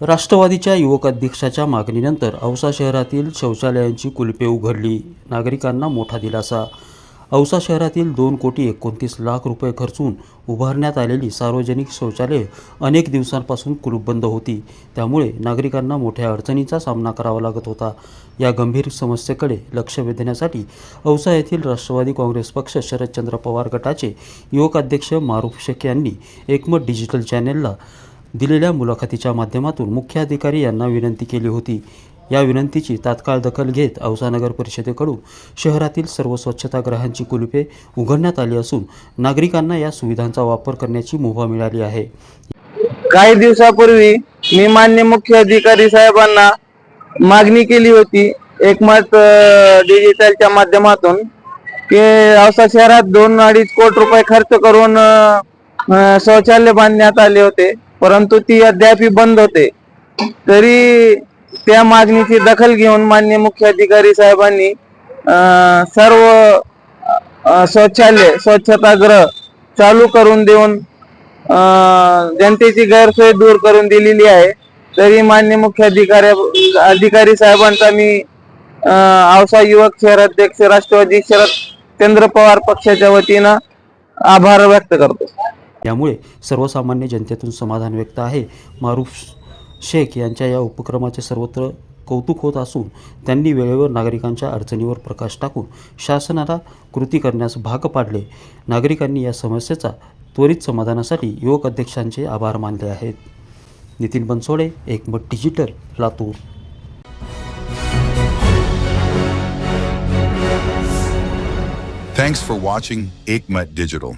राष्ट्रवादीच्या युवक अध्यक्षाच्या मागणीनंतर औसा शहरातील शौचालयांची कुलपे उघडली. नागरिकांना मोठा दिलासा. औसा शहरातील दोन कोटी एकोणतीस लाख रुपये खर्चून उभारण्यात आलेली सार्वजनिक शौचालये अनेक दिवसांपासून कुलूपबंद होती. त्यामुळे नागरिकांना मोठ्या अडचणीचा सामना करावा लागत होता. या गंभीर समस्येकडे लक्ष वेधण्यासाठी औसा येथील राष्ट्रवादी काँग्रेस पक्ष शरदचंद्र पवार गटाचे युवक अध्यक्ष मारुफ शेख यांनी एकमत डिजिटल चॅनेलला दिलेल्या मुलाखतीच्या माध्यमातून मुख्य अधिकारी यांना विनंती केली होती. या विनंतीची तात्काळ दखल घेत औसा नगर परिषदेकडून शहरातील सर्व स्वच्छतागृहांची कुलुपे उघडण्यात आली असून नागरिकांना या सुविधांचा वापर करण्याची मुभा मिळाली आहे. काही दिवसापूर्वी मी मान्य मुख्य अधिकारी साहेबांना मागणी केली होती एकमत डिजिटलच्या माध्यमातून की औसा शहरात दोन अडीच कोटी रुपये खर्च करून शौचालय बांधण्यात आले होते. परंतु ती अद्याप बंद होते. तरी त्या मागणीची दखल घेऊन मान्य मुख्य अधिकारी साहेबांनी अं, सर्व शौचालय स्वच्छतागृह चालू करून देऊन जनतेची गैरसोय दूर करून दिलेली आहे. तरी मान्य मुख्य अधिकारी अधिकारी साहेबांचा मी अं, औसा युवक शहराध्यक्ष राष्ट्रवादी शरद चंद्र पवार पक्षाच्या वतीनं आभार व्यक्त करतो. यामुळे सर्वसामान्य जनतेतून समाधान व्यक्त आहे. मारूफ शेख यांच्या या उपक्रमाचे सर्वत्र कौतुक होत असून त्यांनी वेळेवर नागरिकांच्या अडचणीवर प्रकाश टाकून शासनाला कृती करण्यास भाग पाडले. नागरिकांनी या समस्येचा त्वरित समाधानासाठी युवक अध्यक्षांचे आभार मानले आहेत. Nitin Bansode Ekmat digital Latur. Thanks for watching Aikmat Digital.